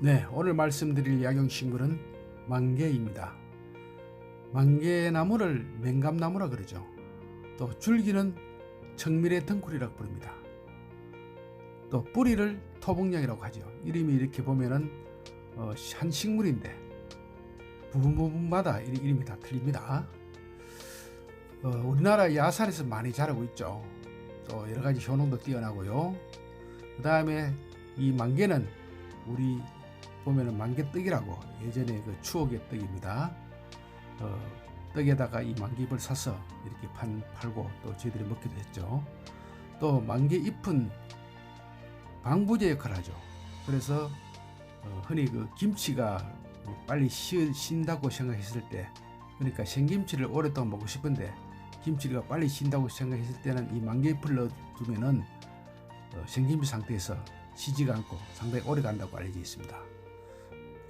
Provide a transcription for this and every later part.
네, 오늘 말씀드릴 약용식물은 만개입니다. 만개나무를 맹감나무라 그러죠. 또 줄기는 청밀의 덩굴이라고 부릅니다. 또 뿌리를 토복령이라고 하죠. 이름이 이렇게 보면은 어, 한 식물인데 부분 부분마다 이- 이름이 다 틀립니다. 어, 우리나라 야산에서 많이 자라고 있죠. 또 여러 가지 효능도 뛰어나고요. 그 다음에 이 만개는 우리 보면은 만개떡이라고 예전에 그 추억의 떡입니다. 어, 떡에다가 이 만개잎을 사서 이렇게 판, 팔고 또 저희들이 먹기도 했죠. 또 만개 잎은 방부제 역할을 하죠. 그래서 어, 흔히 그 김치가 빨리 시, 신다고 생각했을 때 그러니까 생김치를 오랫동안 먹고 싶은데 김치가 빨리 신다고 생각했을 때는 이 만개잎을 넣어두면은 어, 생김치 상태에서 시지가 않고 상당히 오래 간다고 알려져 있습니다.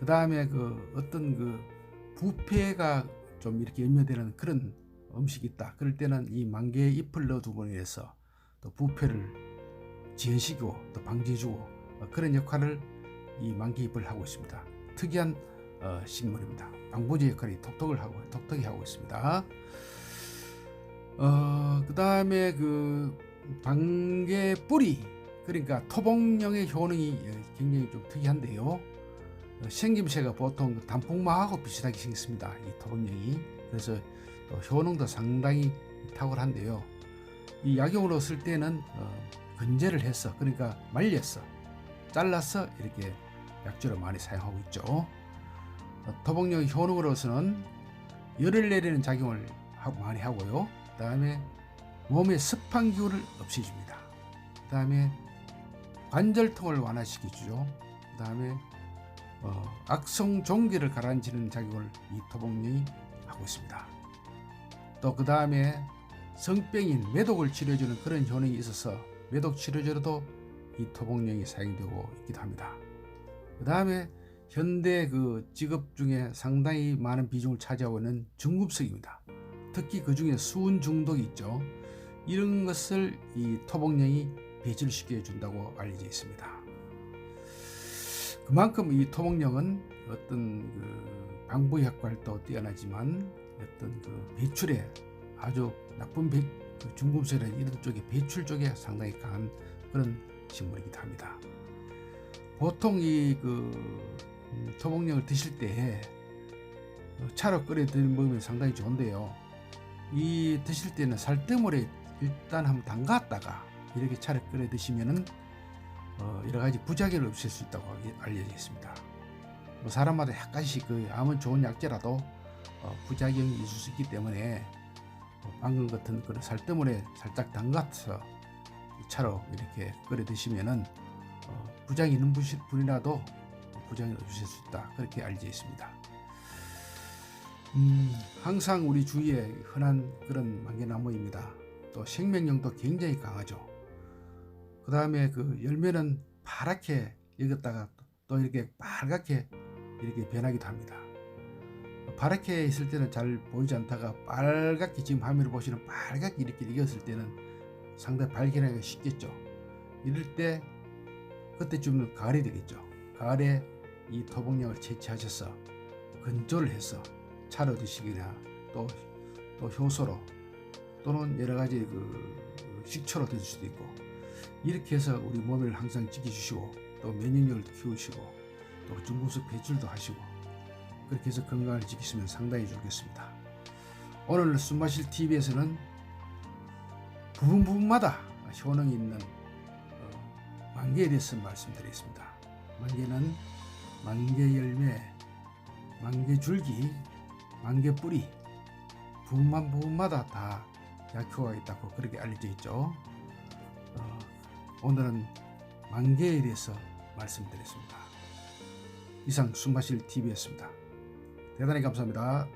그 다음에 그 어떤 그 부패가 좀 이렇게 염려되는 그런 음식이 있다. 그럴 때는 이 만개 잎을 넣어두고 해서 또 부패를 지연시키고 또 방지해주고 어, 그런 역할을 이 만개 잎을 하고 있습니다. 특이한 어, 식물입니다. 방부제 역할이 톡톡을 하고 톡톡히 하고 있습니다. 어, 그 다음에 그 방개 뿌리 그러니까 토봉령의 효능이 어, 굉장히 좀 특이한데요. 어, 생김새가 보통 그 단풍마하고 비슷하게 생겼습니다. 이 토봉령이 그래서 또 효능도 상당히 탁월한데요. 이 약용으로 쓸 때는 어, 건재를 해서 그러니까 말렸어 잘라서 이렇게 약주로 많이 사용하고 있죠. 어, 토봉령 효능으로서는 열을 내리는 작용을 하고 많이 하고요. 그 다음에 몸의 습한 기운을 없애줍니다. 그 다음에 관절통을 완화시켜주죠. 그 다음에 어, 악성 종기를 가라앉히는 작용을 이 토봉령이 하고 있습니다. 또 그 다음에 성병인 매독을 치료해주는 그런 효능이 있어서 매독 치료제로도 이 토봉령이 사용되고 있기도 합니다. 그 다음에 현대 그 직업 중에 상당히 많은 비중을 차지하고 있는 중급석입니다. 특히 그 중에 수은 중독이 있죠. 이런 것을 이 토복령이 배출시켜 준다고 알려져 있습니다. 그만큼 이 토목령은 어떤 그 방부 효과도 뛰어나지만 어떤 그 배출에 아주 나쁜 배, 그 중금속이나 이런 쪽에 배출 쪽에 상당히 강한 그런 식물이기도 합니다. 보통 이그 음, 토목령을 드실 때 어, 차로 끓여 먹으면 상당히 좋은데요. 이 드실 때는 살뜨물에 일단 한번 담갔다가 이렇게 차를 끓여 드시면은 어, 여러 가지 부작용을 없앨 수 있다고 알려져 있습니다. 뭐 사람마다 약간씩 그 아무 좋은 약재라도 어, 부작용이 있을 수 있기 때문에 어, 방금 같은 그런 살뜨물에 살짝 담가서 차로 이렇게 끓여 드시면은 어, 부작이 있는 분- 분이라도 부작용을 없앨 수 있다 그렇게 알려져 있습니다. 음, 항상 우리 주위에 흔한 그런 만개나무입니다. 또 생명력도 굉장히 강하죠. 그 다음에 그 열매는 파랗게 익었다가 또 이렇게 빨갛게 이렇게 변하기도 합니다. 파랗게 있을 때는 잘 보이지 않다가 빨갛게 지금 화면을 보시는 빨갛게 이렇게 익었을 때는 상당히 발견하기가 쉽겠죠. 이럴 때 그때쯤은 가을이 되겠죠. 가을에 이 토복령을 채취하셔서 건조를 해서 차로 드시거나 또, 또 효소로 또는 여러 가지 그 식초로 드실 수도 있고 이렇게 해서 우리 몸을 항상 지켜주시고 또 면역력을 키우시고 또 중금속 배출도 하시고 그렇게 해서 건강을 지키시면 상당히 좋겠습니다. 오늘 숨 마실 TV에서는 부분 부분마다 효능이 있는 어, 만개에 대해서 말씀드리겠습니다. 만개는 만개 열매, 만개 줄기, 만개 뿌리 부분만 부분마다 다 약효가 있다고 그렇게 알려져 있죠. 어, 오늘은 만개에 대해서 말씀드렸습니다. 이상 숨마실 TV였습니다. 대단히 감사합니다.